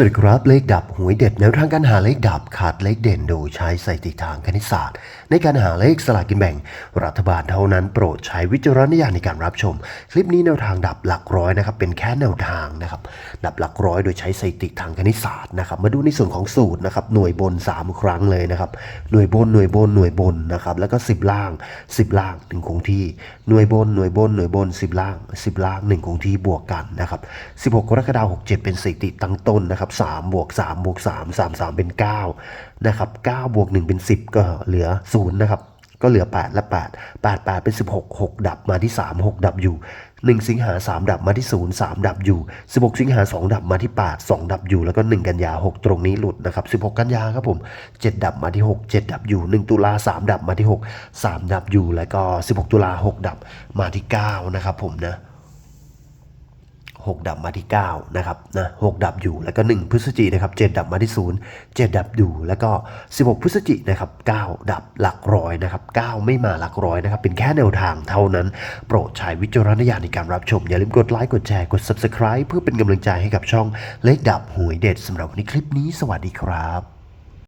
สวัสดีครับเลขดับหวยเด็ดแนวทางการหาเลขดับขาดเลขเด่นโดยใช้สถิติทางคณิตศาสตร์ ในการหาเลขสลากกินแบ่ง รัฐบาลเท่านั้นโปรดใช้วิจารณญาณในการรับชม คลิปนี้แนวทางดับหลักร้อยนะครับเป็นแค่แนวทางนะครับดับหลักร้อยโดยใช้สถิติทางคณิตศาสตร์นะครับมาดูในส่วนของสูตรนะครับหน่วยบน 3 ครั้งเลยนะครับหน่วยบนหน่วยบนหน่วยบนนะครับแล้วก็ 10 ล่าง 10 ล่างหนึ่งคงที่หน่วยบนหน่วยบนหน่วยบน 10 ล่าง 10 ล่างหนึ่งคงที่บวกกันนะครับ16กรกฎาคม67 เป็นสถิติตั้งต้นนะครับ3บวก3บวก3 3 3 เป็น9นะครับ9บวก1เป็น 10 ก็เหลือ0นะครับก็เหลือ 8 และ 8 8 8 เป็น 16 6 ดับมาที่ 3 6 ดับอยู่ 1 สิงหา 3 ดับมาที่ 0 3 ดับอยู่ 16 สิงหา 2 ดับมาที่ 8 2 ดับอยู่ แล้วก็ 1 กันยา 6 ตรงนี้หลุดนะครับ 16 กันยาครับผม 7 ดับมาที่ 6 7 ดับอยู่ 1 ตุลา 3 ดับมาที่ 6 3 ดับอยู่ แล้วก็ 16 ตุลา 6 ดับมาที่ 9 นะครับผมนะ 6 ดับมาที่9นะครับนะหดับอยู่แล้วก็ 1 พฤศจินะครับ7ดับมาที่ 0 7 ดับอยู่แล้วก็ 16 พฤศจินะครับ9ดับหลักร้อยนะครับ9ไม่มาหลักร้อยนะครับเป็นแค่แนวทางเท่านั้น โปรดใช้วิจารณญาณในการรับชม อย่าลืมกดไลค์กดแชร์กด Subscribe เพื่อเป็นกำลังใจให้กับช่องเลขดับหวยเด็ดสำหรับวันนี้คลิปนี้สวัสดีครับ